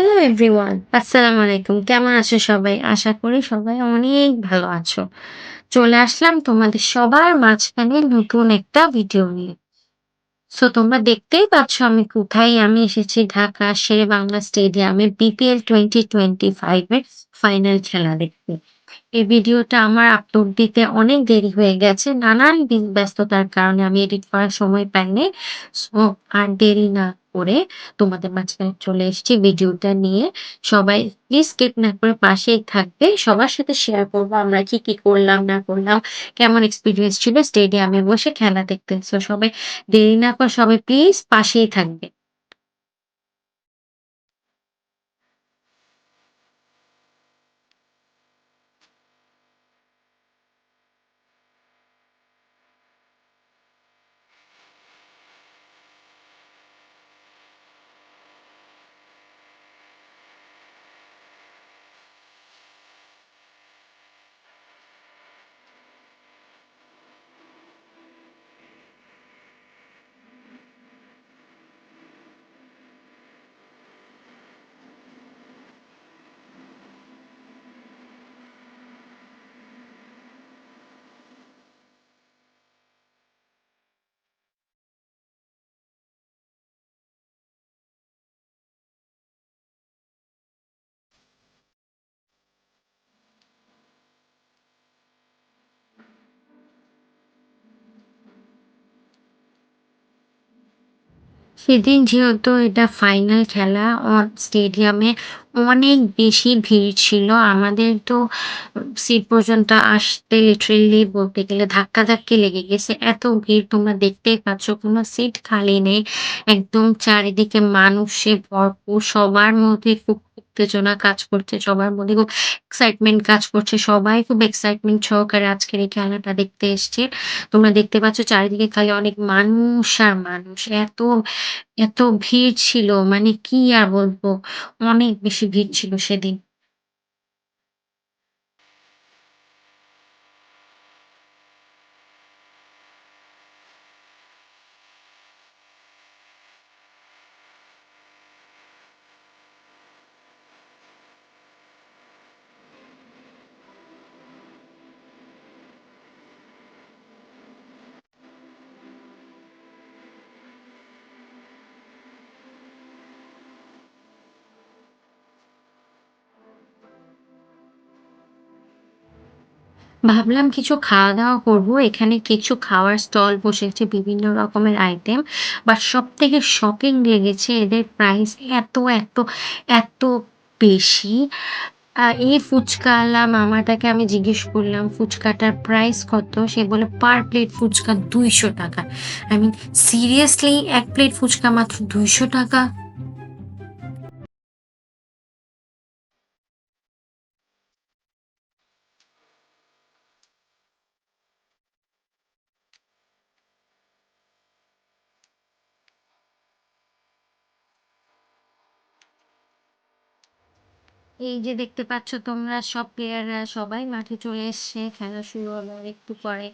Hello everyone আসসালামু আলাইকুম কেমন আছো সবাই? আশা করি সবাই অনেক ভালো আছো। চলে আসলাম তোমাদের সবার মাঝখানে নতুন একটা ভিডিও নিয়ে। সো তোমরা দেখতেই পাচ্ছ আমি কোথায়? আমি এসেছি ঢাকা শেরে বাংলা স্টেডিয়ামে বিপিএল টোয়েন্টি টোয়েন্টি ফাইভ এর ফাইনাল খেলা দেখতে। এই ভিডিওটা আমার আপলোড দিতে অনেক দেরি হয়ে গেছে। নানান ব্যস্ততার কারণে আমি এডিট করার সময় পাইনি। সো আর দেরি না। করে তোমাদের মাঝখানে চলে এসেছি ভিডিওটা নিয়ে। সবাই প্লিজ স্কিপ না করে পাশেই থাকবে। সবার সাথে শেয়ার করব আমরা কি কি করলাম, না করলাম, কেমন এক্সপিরিয়েন্স ছিল স্টেডিয়ামে বসে খেলা দেখতে। সবাই দেরি না করে সবাই প্লিজ পাশেই থাকবে। সেদিন যেহেতু এটা ফাইনাল খেলা স্টেডিয়ামে অনেক বেশি ভিড় ছিল। আমাদের তো সিট পর্যন্ত আসতে লিটারেলি বলতে গেলে ধাক্কাধাক্কি লেগে গেছে। এত ভিড় তোমরা দেখতেই পাচ্ছ, কোনো সিট খালি নেই। একদম চারিদিকে মানুষে ভরপুর, সবার মধ্যে খুব উত্তেজনা কাজ করছে, সবার মধ্যে খুব এক্সাইটমেন্ট কাজ করছে, সবাই খুব এক্সাইটমেন্ট সহকারে আজকের এই খেলাটা দেখতে এসছে তোমরা দেখতে পাচ্ছ চারিদিকে খালি অনেক মানুষ আর মানুষ, এত এত ভিড় ছিল মানে কি আর বলব? অনেক বেশি ভিড় ছিল সেদিন। ভাবলাম কিছু খাওয়া-দাওয়া করব। এখানে কিছু খাওয়ার স্টল বসেছে বিভিন্ন রকমের আইটেম। বাট সবথেকে শকিং লেগেছে এদের প্রাইস এত, এত, এত বেশি। এই ফুচকাওয়ালা মামাটাকে আমি জিজ্ঞেস করলাম ফুচকাটার প্রাইস কত? সে বলে পার প্লেট ফুচকা দুইশো টাকা আই মিন সিরিয়াসলি এক প্লেট ফুচকা মাত্র ৳২০০? এই যে দেখতে পাচ্ছ তোমরা সব প্লেয়াররা সবাই মাঠে চলে এসছে, খেলা শুরু আর একটু পরে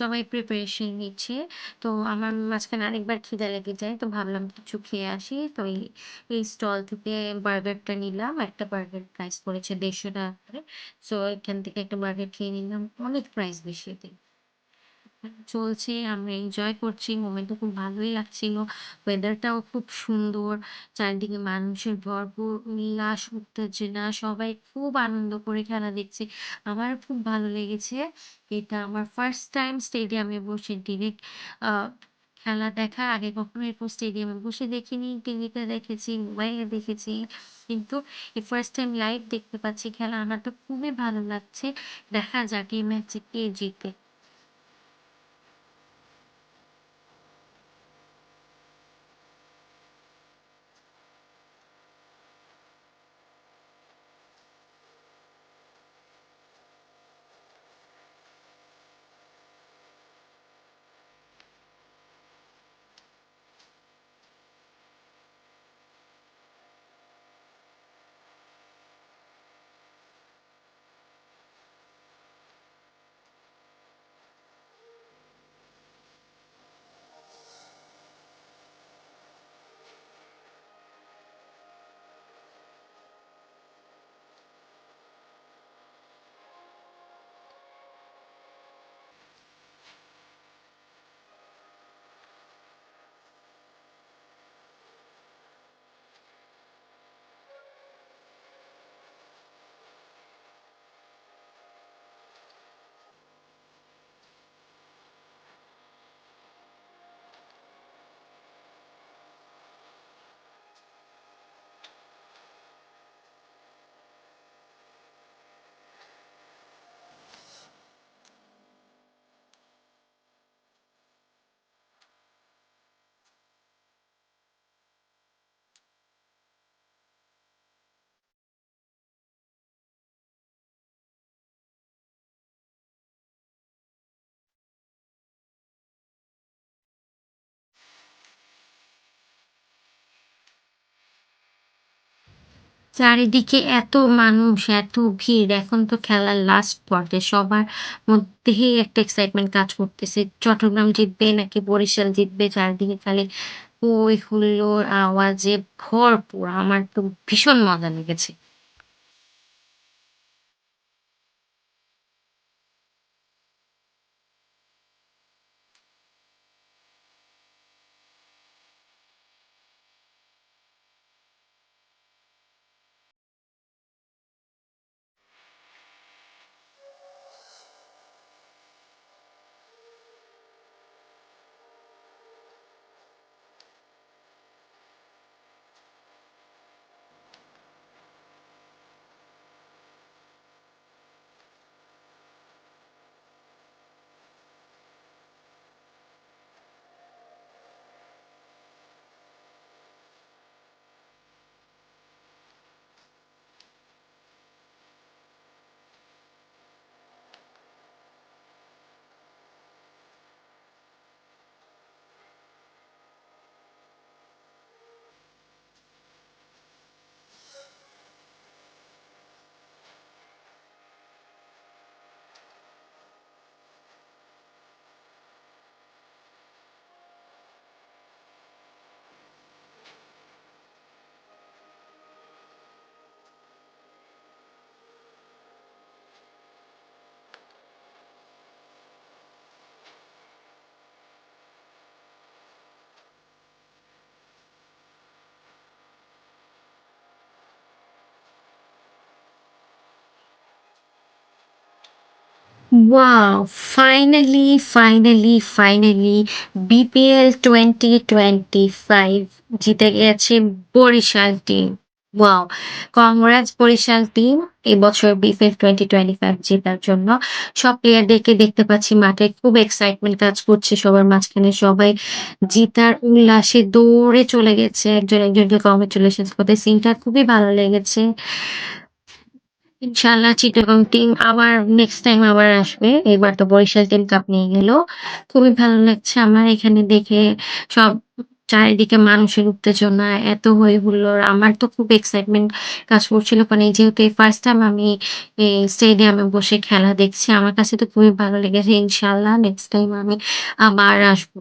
সবাই প্রিপারেশন নিচ্ছে। তো আমার মাঝখানে আরেকবার খিদে লেগে যায়, তো ভাবলাম কিছু খেয়ে আসি। তো এই এই স্টল থেকে বার্গারটা নিলাম, একটা বার্গার প্রাইস পড়েছে দেড়শো টাকা করে। সো এখান থেকে একটা বার্গার খেয়ে নিলাম, অনেক প্রাইস বেশি এতে। চলছে আমরা এনজয় করছি মোমেন্টটা খুব ভালোই লাগছিল ওয়েদারটাও খুব সুন্দর, চারিদিকে মানুষের ভরপুর উল্লাস, উত্তেজনা, সবাই খুব আনন্দ করে খেলা দেখছে, আমার খুব ভালো লেগেছে, এটা আমার ফার্স্ট টাইম স্টেডিয়ামে বসে ডিরেক্ট খেলা দেখা, আগে কখনো এরকম স্টেডিয়ামে বসে দেখিনি টিভিতে দেখেছি মোবাইলে দেখেছি, কিন্তু এই ফার্স্ট টাইম লাইভ দেখতে পাচ্ছি খেলা, আমার তো খুবই ভালো লাগছে, দেখা যাক এই ম্যাচে কে জিতে চারিদিকে এত মানুষ, এত ভিড়। এখন তো খেলার লাস্ট পর্যায়ে। সবার মধ্যেই একটা এক্সাইটমেন্ট কাজ করতেছে। চট্টগ্রাম জিতবে নাকি বরিশাল জিতবে? চারিদিকে খালি ওই হুল্লোর আওয়াজে ভরপুর। আমার তো ভীষণ মজা লেগেছে। Wow! Finally, finally, finally BPL 2025 জিতে গেছে Barishal team. Wow! Congrats Barishal team এবছর বিপিএল 2025 জেতার জন্য। সব প্লেয়ারদেরকে দেখতে পাচ্ছি মাঠে খুব এক্সাইটমেন্ট কাজ করছে সবার মাঝখানে। সবাই জিতার উল্লাসে দৌড়ে চলে গেছে একজন একজনকে কংগ্রাচুলেশনস করতে। সিনটা খুবই ভালো লেগেছে। ইনশাআল্লাহ চিটাগং টিম আবার নেক্সট টাইম আবার আসবে। এবার তো বরিশাল টিম কাপ নিয়ে গেল। খুবই ভালো লাগছে আমার এখানে দেখে সব চারিদিকে মানুষের উত্তেজনা, এত হৈ হুল্লোড়। আমার তো খুব এক্সাইটমেন্ট কাজ করছিল। কারণ এই যেহেতু এই ফার্স্ট টাইম আমি এই স্টেডিয়ামে বসে খেলা দেখছি। আমার কাছে তো খুবই ভালো লেগেছে। ইনশাল্লাহ নেক্সট টাইম আমি আবার আসব।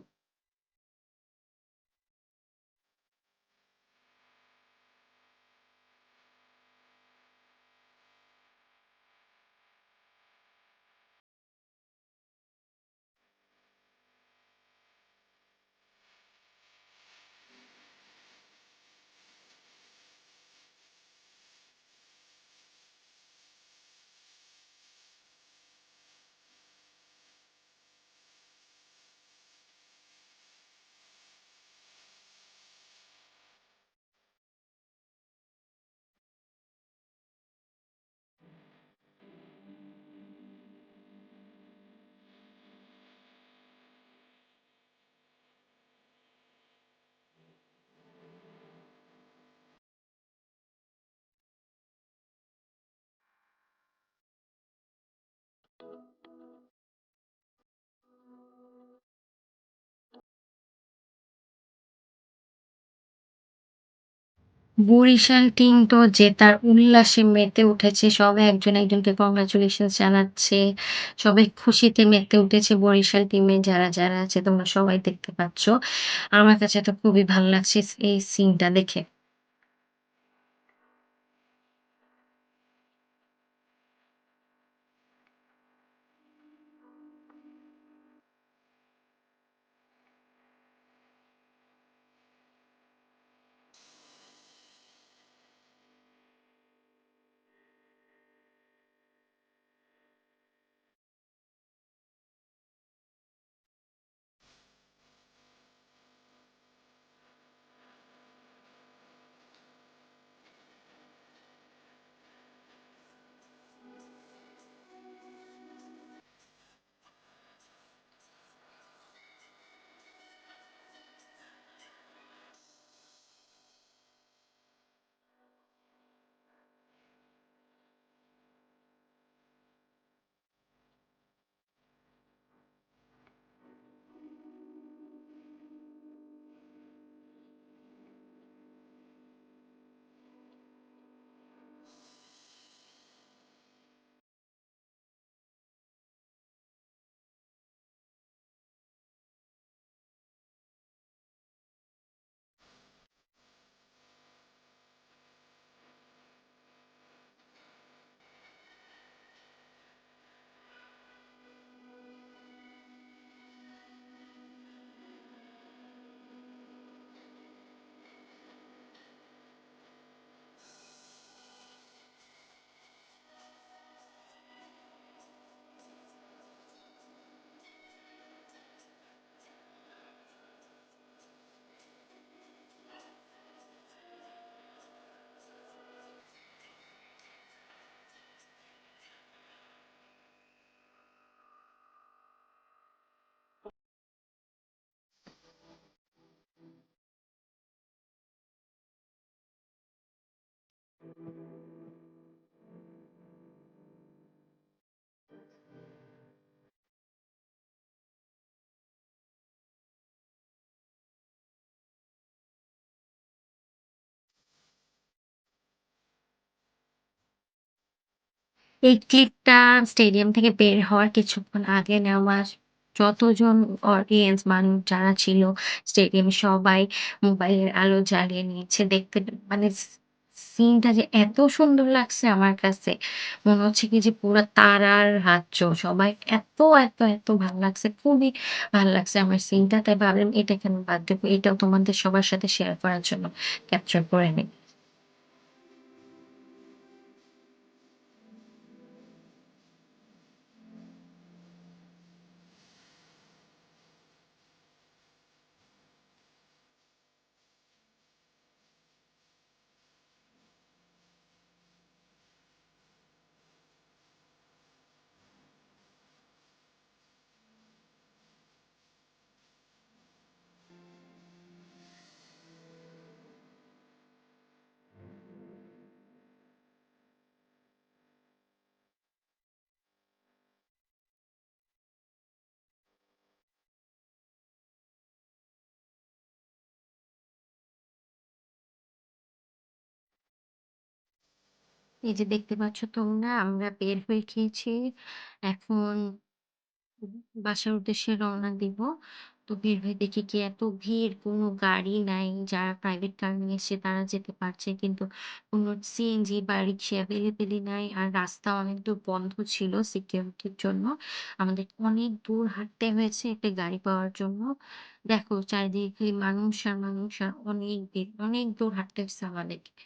বরিশাল টিম তো জেতার উল্লাসে মেতে উঠেছে। সবাই একজন একজনকে কংগ্রাচুলেশন জানাচ্ছে। সবাই খুশিতে মেতে উঠেছে বরিশাল টিমে যারা, যারা আছে তোমরা সবাই দেখতে পাচ্ছ। আমার কাছে তো খুবই ভালো লাগছে এই সিনটা দেখে। এই ক্লিপটা স্টেডিয়াম থেকে বের হওয়ার কিছুক্ষণ আগে নেওয়া। যতজন অডিয়েন্স মানুষ যারা ছিল স্টেডিয়ামে সবাই মোবাইলের আলো জ্বালিয়ে নিয়েছে। দেখতে মানে সি সিনটা যে এত সুন্দর লাগছে আমার কাছে। মনে হচ্ছে কি যে পুরা তারার রাজ্য। সবাই এত, এত, এত ভালো লাগছে। খুবই ভালো লাগছে আমার সিনটা। তাই ভাবলাম এটা কেন বাদ দেবো। এটাও তোমাদের সবার সাথে শেয়ার করার জন্য ক্যাপচার করে নিই। এই যে দেখতে পাচ্ছ তোমরা, আমরা বের হয়ে গিয়েছি। এখন বাসার উদ্দেশ্যে রওনা দিব। তো বের হয়ে দেখি কি এত ভিড়, কোনো গাড়ি নাই। যারা প্রাইভেট কার নিয়ে এসছে তারা যেতে পারছে। কিন্তু কোনো সিএনজি বা রিক্সা এভেইলেবলই নাই। আর রাস্তা অনেক দূর বন্ধ ছিল সিকিউরিটির জন্য। আমাদের অনেক দূর হাঁটতে হয়েছে একটা গাড়ি পাওয়ার জন্য। দেখো চারিদিকে মানুষ আর মানুষ আর অনেক ভিড়। অনেক দূর হাঁটতে হয়েছে আমাদেরকে।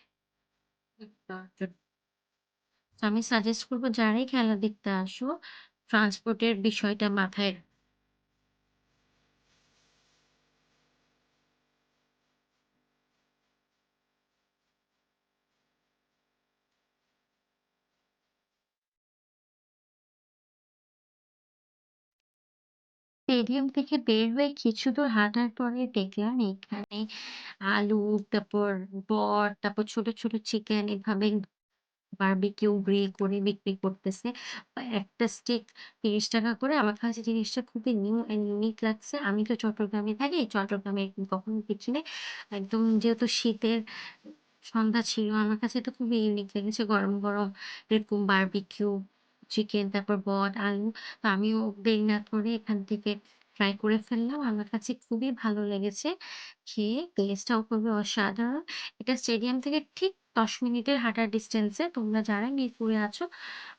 আমি সাজেস্ট করব যারাই খেলা দেখতে আসো, ট্রান্সপোর্টের বিষয়টা মাথায় স্টেডিয়াম থেকে বের হয়ে কিছু দূর হাঁটার পরে দেখলাম এখানে আলু, তারপর বট, তারপর ছোট, ছোট চিকেন এভাবে বারবিকিউ গ্রিল করে বিক্রি করতেছে। একটা স্টিক ৳৩০ করে। আমার কাছে জিনিসটা খুবই নিউ অ্যান্ড ইউনিক লাগছে। আমি তো চট্টগ্রামে থাকি। চট্টগ্রামে কখনো দেখি নাই। একদম যেহেতু শীতের সন্ধ্যা ছিল, আমার কাছে তো খুবই ইউনিক লেগেছে। গরম, গরম এরকম বারবিকিউ চিকেন, তারপর বট, আলু। তো আমিও দেরি না করে এখান থেকে ট্রাই করে ফেললাম। আমার কাছে খুবই ভালো লেগেছে খেয়ে। টেস্টটাও খুবই অসাধারণ। এটা স্টেডিয়াম থেকে ঠিক ১০ মিনিটের হাঁটার ডিস্টেন্সে তোমরা যারা মিরপুরে আছো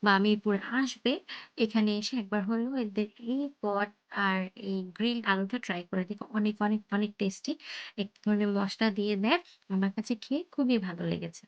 বা মিরপুরে আসবে, এখানে এসে একবার হলেও এদের এই পট আর এই গ্রিল আলুটা ট্রাই করে দেখো। অনেক, অনেক, অনেক টেস্টি। এক ধরনের মশলা দিয়ে দেয়। আমার কাছে খেয়ে খুবই ভালো লেগেছে।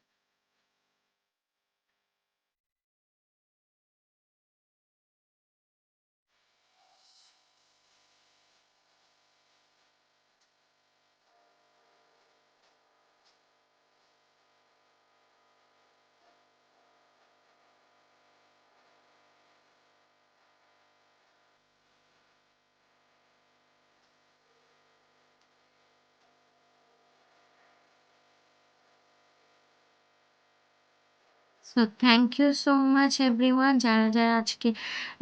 So thank you so much everyone যারা, যারা আজকে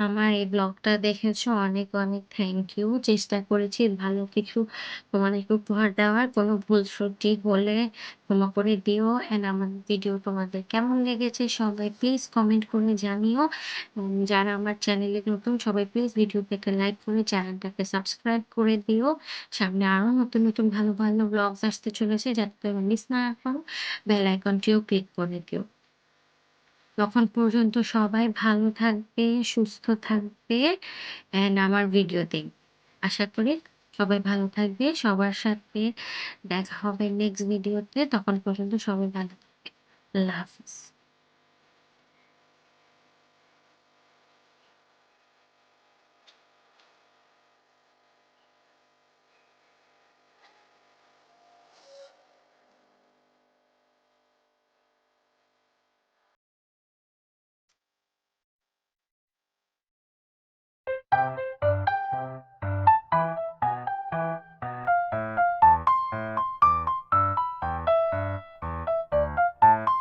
আমার এই ব্লগটা দেখেছ অনেক, অনেক থ্যাংক ইউ। চেষ্টা করেছি ভালো কিছু তোমাদেরকে উপহার দেওয়ার। কোনো ভুল ত্রুটি হলে ক্ষমা করে দিও। অ্যান্ড আমার ভিডিও তোমাদের কেমন লেগেছে সবাই প্লিজ কমেন্ট করে জানিও। যারা আমার চ্যানেলে নতুন সবাই প্লিজ ভিডিওটাকে লাইক করে চ্যানেলটাকে সাবস্ক্রাইব করে দিও। সামনে আরও নতুন, নতুন ভালো, ভালো ব্লগস আসতে চলেছে যাতে তোমরা মিস না করো। বেল আইকনটিও ক্লিক করে দিও। তখন পর্যন্ত সবাই ভালো থাকবে, সুস্থ থাকবে অ্যান্ড আমার ভিডিও দেখবে। আশা করি সবাই ভালো থাকবে। সবার সাথে দেখা হবে নেক্সট ভিডিওতে। তখন পর্যন্ত সবাই ভালো থাকবে। আল্লাহ হাফেজ।